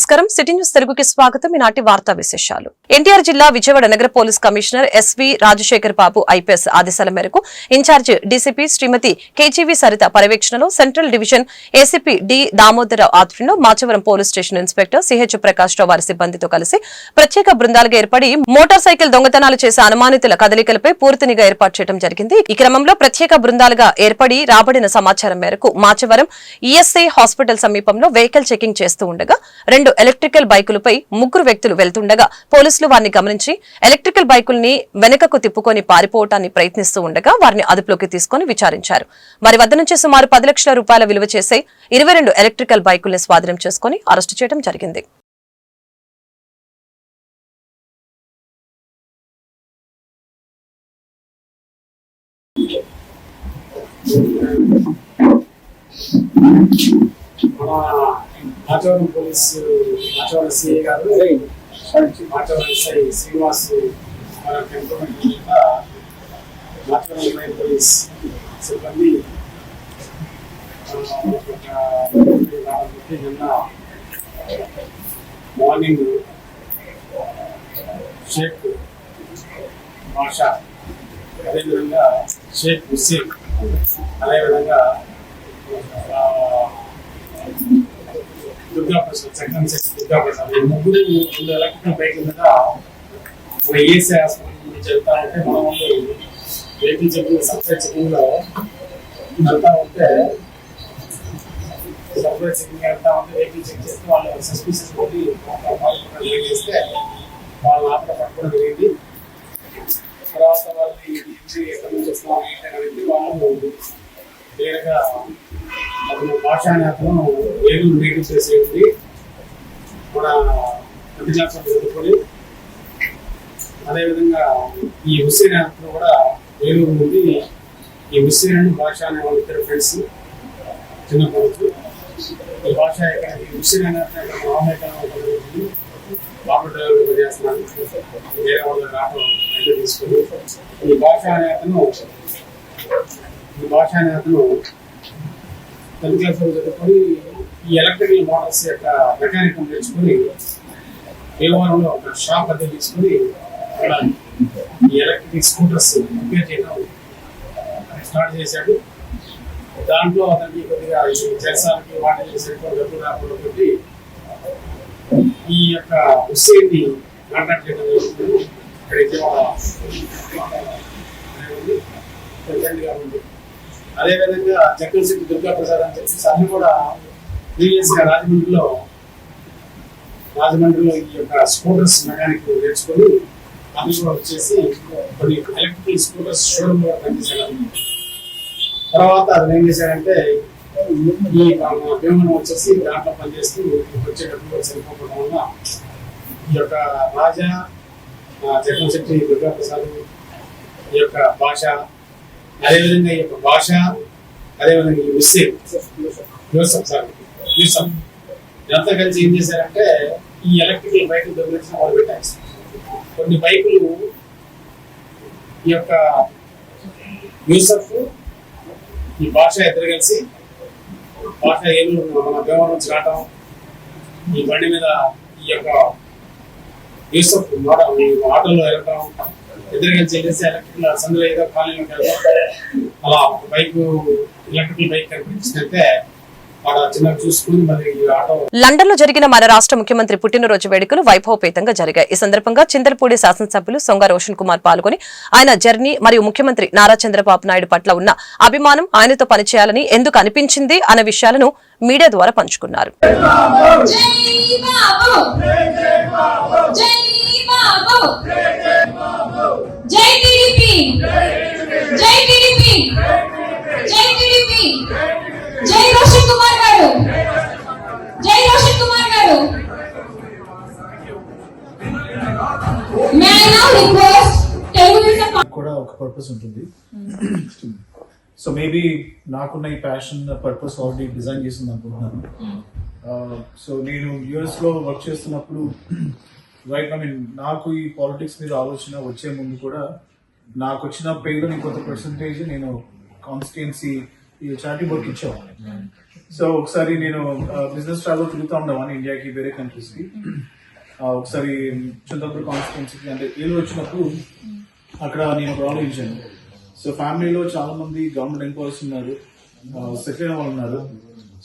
నమస్కారం. City news తెలుగుకి స్వాగతం. ఈనాటి వార్తా విశేషాలు. ఎన్టీఆర్ జిల్లా విజయవాడ నగర police commissioner SV Rajasekhar Babu IPS ఆదేశాల మేరకు in charge DCP Srimati KGV Saritha పర్యవేక్షణలో central division ACP D Damodara Rao ఆధ్వర్యంలో Machavaram police station inspector CH Prakash Rao వారి సిబ్బందితో కలిసి ప్రత్యేక బృందాలుగా ఏర్పడి మోటార్ సైకిల్ దొంగతనాలు చేసే అనుమానితుల కదలికలపై పూర్తినిగా ఏర్పాటు చేయడం జరిగింది. ఈ క్రమంలో ప్రత్యేక బృందాలుగా ఏర్పడి రాబడిన సమాచారం మేరకు మాచవరం ఈఎస్ఐ హాస్పిటల్ సమీపంలో వెహికల్ చెకింగ్ చేస్తూ ఉండగా రెండు ఎలక్ట్రికల్ బైకులపై ముగ్గురు వ్యక్తులు వెళ్తుండగా పోలీసులు వారిని గమనించి ఎలక్ట్రికల్ బైకుల్ని వెనుకకు తిప్పుకొని పారిపోవటాన్ని ప్రయత్నిస్తూ ఉండగా వారిని అదుపులోకి తీసుకొని విచారించారు. వారి వద్ద నుంచి సుమారు పది లక్షల రూపాయల విలువ చేసే ఇరవై రెండు ఎలక్ట్రికల్ బైకుల్ని స్వాధీనం చేసుకుని అరెస్టు చేయడం జరిగింది. మన మాచవరం పోలీస్ మాచవరం సిఐ గారు మాచవరం ఎస్ఐ శ్రీనివాస్ మన కంట్రోల్మెంట్ కింద మాచవరం పోలీస్ సిబ్బంది నిన్న మార్నింగ్ షేక్ భాష అదేవిధంగా షేక్ హుస్సేన్ అదేవిధంగా ఆ, దుర్గా ప్రసాద్ చక్రం దుర్గా ప్రసాద్ ఈ ముగ్గురు రెండు ఎలక్ట్రికల్ బైక్ మీద మన ఏసీ హాస్పిటల్ నుంచి వెళ్తా ఉంటే మనం ఏపీ వెహికల్ సప్లై చెకింగ్లో వెళ్తా ఉంటే సప్లై చెకింగ్ వెళ్తా ఉంటే వెహికల్ చెక్ చేస్తే వాళ్ళు సస్పిషియస్ కొద్ది వెయిట్ చేస్తే వాళ్ళ ఆపద పట్టుకోవడం జరిగింది తర్వాత వాళ్ళని ఇంటి ఎక్కడి నుంచి వస్తాం ఏంటి అని వాళ్ళు వేరేగా అతను భాషా అతను టేబుల్ మీటింగ్ చేసి ఉంది మన ప్రతి అదేవిధంగా ఈ హుస్సేన్ అతను కూడా ఏలూరు నుండి ఈ హుస్సేన్ అండ్ భాష అనే వాళ్ళ ఇద్దరు ఫ్రెండ్స్ చిన్న కొడుకు. ఈ భాష ఈ హుస్సేన్ అనే అతను బాబు డ్రైవర్ చేస్తున్నాను వేరే వాళ్ళ ఆటో తీసుకుని తీసుకొని. ఈ భాష అనే అతను ఈ భాష అనే అతను తెలుగు క్లాస్ చదువుకొని ఈ ఎలక్ట్రికల్ మోటార్స్ యొక్క మెకానిక్ నేర్చుకుని భీమవరంలో ఒక షాప్ అద్దె తీసుకొని అక్కడ ఈ ఎలక్ట్రికల్ స్కూటర్స్ రిపేర్ చేయడం స్టార్ట్ చేశాడు దాంట్లో అతనికి కొద్దిగా ఈ చెరసాలకి వాటర్ సరిపోయి డబ్బులు రాకుండా పెట్టి ఈ యొక్క హుస్సేన్ని కాంటాక్ట్ చేయడం జరుగుతుంది ఇక్కడైతే విజయవాడ అదే విధంగా అదేవిధంగా దుర్గా ప్రసాద్ అని చెప్పేసి అన్ని కూడా ప్రీవియస్గా రాజమండ్రిలో రాజమండ్రిలో ఈ యొక్క స్కూటర్స్ మెకానిక్ నేర్చుకొని అన్ని కూడా వచ్చేసి కొన్ని ఎలక్ట్రికల్ స్కూటర్స్ షోరూమ్లో పనిచేశాడు తర్వాత అది ఏం చేశారంటే ఈ మేము వచ్చేసి దాంట్లో పనిచేస్తూ వచ్చేటప్పుడు సరిపోవడం వల్ల ఈ యొక్క రాజా చక్రశెట్టి దుర్గా ప్రసాద్ ఈ యొక్క భాష అదేవిధంగా ఈ యొక్క భాష అదేవిధంగా ఈ విషయం యూసఫ్ సార్ యూసఫ్. ఇదంతా కలిసి ఏం చేశారంటే ఈ ఎలక్ట్రికల్ బైకులు దొరికిన వాళ్ళు పెట్టారు. కొన్ని బైకులు ఈ యొక్క యూసఫ్ ఈ భాష ఇద్దరు కలిసి భాష ఏలూరు మన భీమవరం నుంచి రావటం ఈ బండి మీద ఈ యొక్క యూసఫ్ మోడల్ ఈ ఆటోలో వెళ్ళటం ఇద్దరు కలిసి వెళ్ళేసి ఎలక్ట్రికల్ సందులో ఏదో కాలనీలోకి వెళ్తాం అలా బైక్ ఎలక్ట్రికల్ బైక్ కనిపించినట్టే లండన్లో జరిగిన మన రాష్ట్ర ముఖ్యమంత్రి పుట్టినరోజు వేడుకలు వైభవపేతంగా జరిగాయి. ఈ సందర్భంగా చింతలపూడి శాసనసభ్యులు సొంగ రోషన్ కుమార్ పాల్గొని ఆయన జర్నీ మరియు ముఖ్యమంత్రి నారా చంద్రబాబు నాయుడు పట్ల ఉన్న అభిమానం ఆయనతో పనిచేయాలని ఎందుకు అనిపించింది అనే విషయాలను మీడియా ద్వారా పంచుకున్నారు. కూడా ఒక పర్పస్ ఉంటుంది. సో మేబీ నాకున్న ఈ ప్యాషన్ పర్పస్ ఆల్రెడీ డిజైన్ చేసింది అనుకుంటున్నాను. సో నేను యుఎస్లో వర్క్ చేస్తున్నప్పుడు రైట్ ఐ మీన్ నాకు ఈ పాలిటిక్స్ మీద ఆలోచన వచ్చే ముందు కూడా నాకు వచ్చిన పేరుని కొంత పర్సంటేజ్ నేను కాన్స్టిట్యున్సీ ఈ చారిటీ వర్క్ ఇచ్చేవాడిని. సో ఒకసారి నేను బిజినెస్ ట్రావెల్ తిరుగుతూ ఉండేవాడిని ఇండియాకి వేరే కంట్రీస్కి. ఆ, ఒకసారి చింతపూర్ కాన్స్టిట్యున్సీకి అంటే ఏళ్ళు వచ్చినప్పుడు అక్కడ నేను ఒక ఆలోచించాను సో ఫ్యామిలీలో చాలా మంది గవర్నమెంట్ ఎంప్లాయీస్ ఉన్నారు. సెటిల్ అయిన వాళ్ళు ఉన్నారు.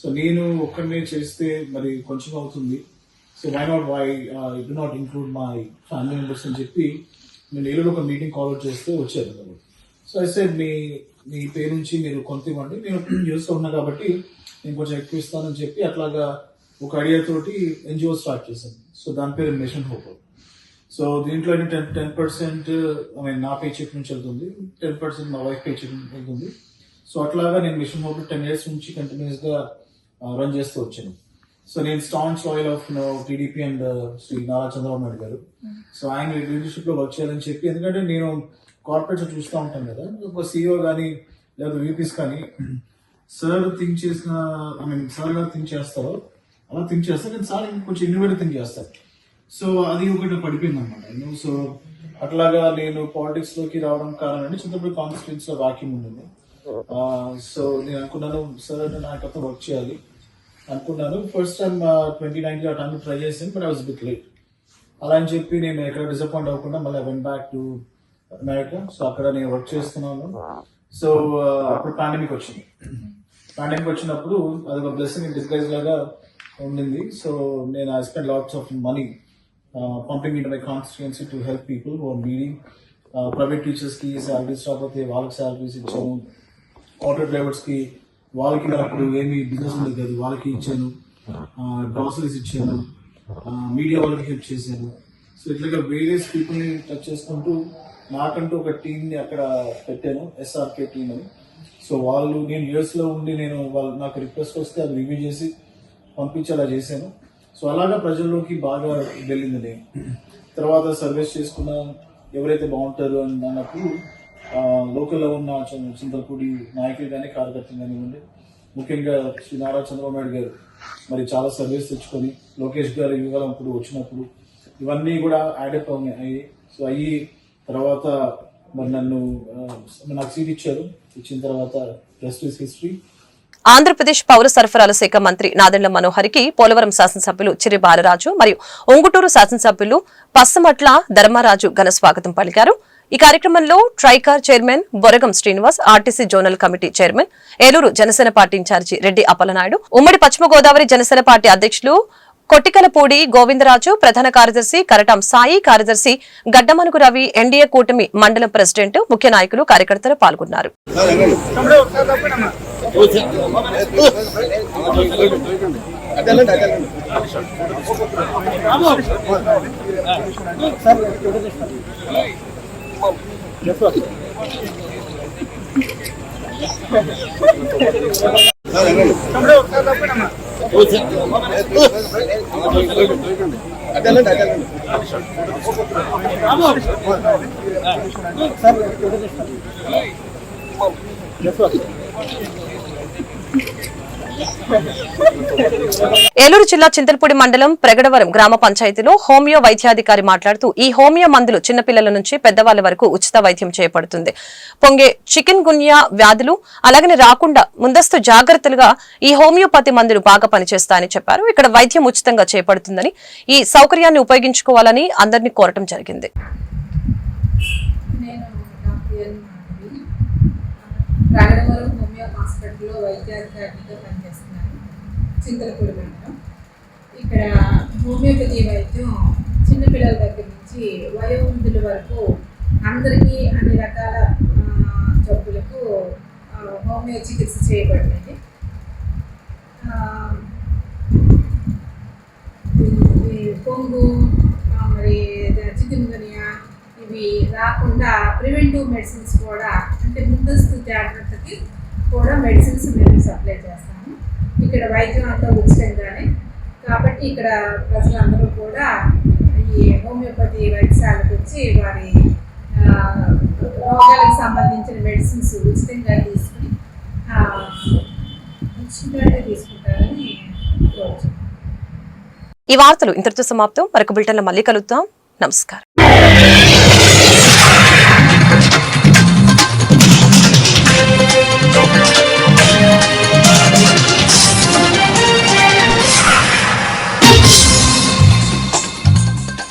సో నేను ఒక్కడినే చేస్తే మరి కొంచెం అవుతుంది. So why not why do not include my family members అని చెప్పి నేను ఏలూరు ఒక మీటింగ్ కాల్ అవుట్ చేస్తే వచ్చారు సో అయితే మీ మీ పేరు నుంచి మీరు కొంత ఇవ్వండి. నేను యూస్లో ఉన్నా కాబట్టి నేను కొంచెం ఎక్కువ ఇస్తానని చెప్పి అట్లాగా ఒక ఐడియా తోటి ఎన్జిఓ స్టార్ట్ చేశాను. సో దాని పేరు మిషన్ హోప్. సో దీంట్లో ten ten percent I mean నా పే చెక్ నుంచి వెళ్తుంది. టెన్ పర్సెంట్ మా వైఫ్ పే చెక్ వెళ్తుంది. సో అట్లాగా నేను మిషన్ హోప్ టెన్ ఇయర్స్ నుంచి కంటిన్యూస్గా రన్ చేస్తూ వచ్చాను. సో నేను staunch loyal of TDP and Shri Nara Chandrababu Naidu garu. So ఆయన లీడర్షిప్లో వర్క్ చేయాలని చెప్పి ఎందుకంటే నేను కార్పొరేట్స్ చూస్తూ ఉంటాను కదా. ఒక సీఈఓ కానీ లేదా వీపీస్ కానీ సార్ థింక్ చేసిన ఐ మీన్ సార్ ఎలా థింక్ చేస్తారో అలా థింక్ చేస్తారు. కానీ సార్ కొంచెం ఇన్నోవేటివ్ థింక్ చేస్తారు సో అది ఒకటి పడిపోయింది అనమాట సో అట్లాగా నేను పాలిటిక్స్లోకి రావడం కారణం చింతపూడి కాన్స్టిట్యూన్స్లో వాక్యం ఉండింది సో నేను అనుకున్నాను సార్ అప్పుడు వర్క్ చేయాలి. అనుకున్నాను. ఫస్ట్ టైం ట్వంటీ నైన్కి ఆ టైంలో ట్రై చేసాను but I was bit late అలా అని చెప్పి నేను ఎక్కడ డిసప్పాయింట్ అవ్వకుండా మళ్ళీ went back to America so అక్కడ నేను వర్క్ చేస్తున్నాను. సో అప్పుడు పాండమిక్ వచ్చింది. పాండమిక్ వచ్చినప్పుడు అది ఒక బ్లెస్సింగ్ డిస్గైజ్ లాగా ఉండింది. సో నేను I spend lots of money pumping it my constituency to help people who are needing private టీచర్స్కి సాలరీస్ శాలరీస్ రాకపోతే వాళ్ళకి శాలరీస్ ఇచ్చాము ఆటో డ్రైవర్స్కి వాళ్ళకి అప్పుడు ఏమి బిజినెస్ ఉండదు కాదు వాళ్ళకి ఇచ్చాను. Uh, గ్రాసరీస్ ఇచ్చాను. Uh, మీడియా వాళ్ళకి హెల్ప్ చేశాను. సో ఇట్లాగా వేరియస్ పీపుల్ని టచ్ చేసుకుంటూ నాకంటూ ఒక టీమ్ని అక్కడ పెట్టాను ఎస్ఆర్కే టీం అని. సో వాళ్ళు నేను యుఎస్లో ఉండి నేను వాళ్ళు నాకు రిక్వెస్ట్ వస్తే అది రివ్యూ చేసి పంపించేలా చేశాను. సో అలాగా ప్రజల్లోకి బాగా వెళ్ళింది నేను తర్వాత సర్వీస్ చేసుకున్న ఎవరైతే బాగుంటారు అని అన్నప్పుడు లోకల్లో ఉన్న చింతలపూడి నాయకులు కానీ కార్యకర్తలు కానివ్వండి ముఖ్యంగా శ్రీ నారా చంద్రబాబు నాయుడు గారు మరి చాలా సర్వీస్ తెచ్చుకొని లోకేష్ గారు ఇవ్వగలం అప్పుడు వచ్చినప్పుడు ఇవన్నీ కూడా యాడప్ అయ్యాయి సో అయ్యి తర్వాత మరి నన్ను నాకు సీట్ ఇచ్చారు. ఇచ్చిన తర్వాత రెస్ట్ హిస్టరీ ఆంధ్రప్రదేశ్ పౌర సరఫరాల శాఖ మంత్రి నాదెండ్ల మనోహరికి పోలవరం శాసనసభ్యులు చిరి బాలరాజు మరియు ఉంగుటూరు శాసనసభ్యులు పస్సమట్ల ధర్మరాజు ఘన స్వాగతం పలికారు. ఈ కార్యక్రమంలో Tricor chairman Boragam Srinivas RTC zonal committee chairman Eluru Janasena party in charge Reddy Appalanaidu ఉమ్మడి పశ్చిమ గోదావరి జనసేన పార్టీ అధ్యక్షులు కొట్టికలపూడి గోవిందరాజు ప్రధాన కార్యదర్శి కరటం సాయి కార్యదర్శి గడ్డమనుగు రవి ఎన్డీఏ కూటమి మండలం ప్రెసిడెంట్ ముఖ్య నాయకులు కార్యకర్తలు పాల్గొన్నారు. అదేనండి అదేనండి సార్ చెప్పు ఏలూరు జిల్లా చింతలపూడి మండలం ప్రగడవరం గ్రామ పంచాయతీలో హోమియో వైద్యాధికారి మాట్లాడుతూ ఈ హోమియో మందులు చిన్నపిల్లల నుంచి పెద్దవాళ్ళ వరకు ఉచిత వైద్యం చేపడుతుంది పొంగే చికెన్ గున్యా వ్యాధులు అలాగనే రాకుండా ముందస్తు జాగ్రత్తలుగా ఈ హోమియోపతి మందులు బాగా పనిచేస్తాయని చెప్పారు. ఇక్కడ వైద్యం ఉచితంగా చేపడుతుందని ఈ సౌకర్యాన్ని ఉపయోగించుకోవాలని అందరినీ కోరటం జరిగింది. నేను చింతలపూడి మండలం ఇక్కడ హోమియోపతి వైద్యం చిన్నపిల్లల దగ్గర నుంచి వయోవృద్ధుల వరకు అందరికీ అన్ని రకాల జబ్బులకు హోమియో చికిత్స చేయబడినది కొంగు మరి చికెన్గునియా ఇవి రాకుండా ప్రివెంటివ్ మెడిసిన్స్ కూడా అంటే ముందస్తు జాగ్రత్తకి కూడా మెడిసిన్స్ మేము సప్లై చేస్తాం. ఇక్కడ వైద్యం అంతా ఉచితంగానే కాబట్టి ఇక్కడ ప్రజలందరూ కూడా ఈ హోమియోపతి వైద్యశాలకు వచ్చి వారి రోగాలకు సంబంధించిన మెడిసిన్స్ ఉచితంగా తీసుకుని ఉచితంగా తీసుకుంటారని ఈ వార్తలు ఇంతటితో సమాప్తం. మరొక బిల్టన్లో మళ్ళీ కలుద్దాం. నమస్కారం.